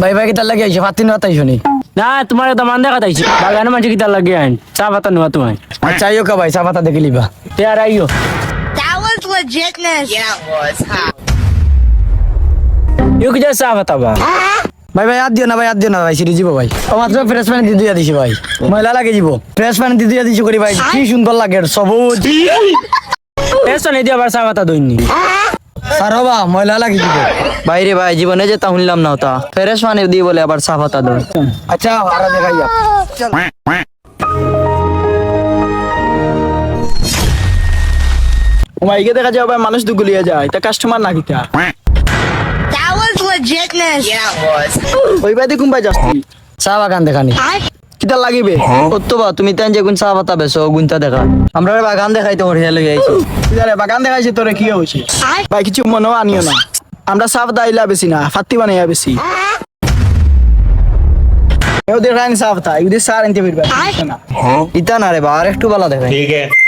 ভাই ভাই কিতার লাগে আইছে? ফাতিন রাত আইছো না? তোমার তো মান দেখা তাইছি বাগানে মানুষ কিতা লাগে আইন। চা পাতা নেওয়া তোমায় আচ্ছা আইও কা ভাই চা পাতা দেখে লিবা। তে আর আইও। That was legitness. Yeah, it was. ইউ কি চা পাতা বা? ভাই ভাই আর দিও না ভাই আর দিও না ভাই সিরি যাব ভাই। ও মাত্র ফ্রেশ পানি দিয়ে দিয়া দিছি ভাই। ময়লা লাগে যাব ফ্রেশ পানি দিয়ে দিয়া দিছি করি ভাই কি সুন্দর লাগে সবুজ। এসো নেই দিয়ে আবার চা পাতা দইনি স্যার হবা ময়লা লাগে যাব বাইরে ভাই জীবনে যেটা শুনলাম না ওটা ফেরেশ পানি দিয়ে বলে আবার চা পাতা আচ্ছা আর দেখা যায় মানুষ দুগুলিয়ে যায়। তা কাস্টমার না কিতা? That was legitness. Yeah, it was. ওই কুম্বাই যাস চা বাগান দেখানি। কিতা লাগিবে? হ্যাঁ। অত্যবা তুমি তাই যে গুনসা পাতা বেছো গুনতা দেখা। আমরা বাগান দেখাইতে হরিয়া লই আইছি। কিদারে বাগান দেখাইছে তোরে কি হইছে ভাই কিছু মনে আনিও না। আমরা সাফ দাইলা বেশি না ফাতি বানাইয়া বেশি ওদের রাইন সাফ তা ওদের সার আনতে পারবে। না হ্যাঁ। ইতা না রে বা আর একটু দেখাই। ঠিক। আছে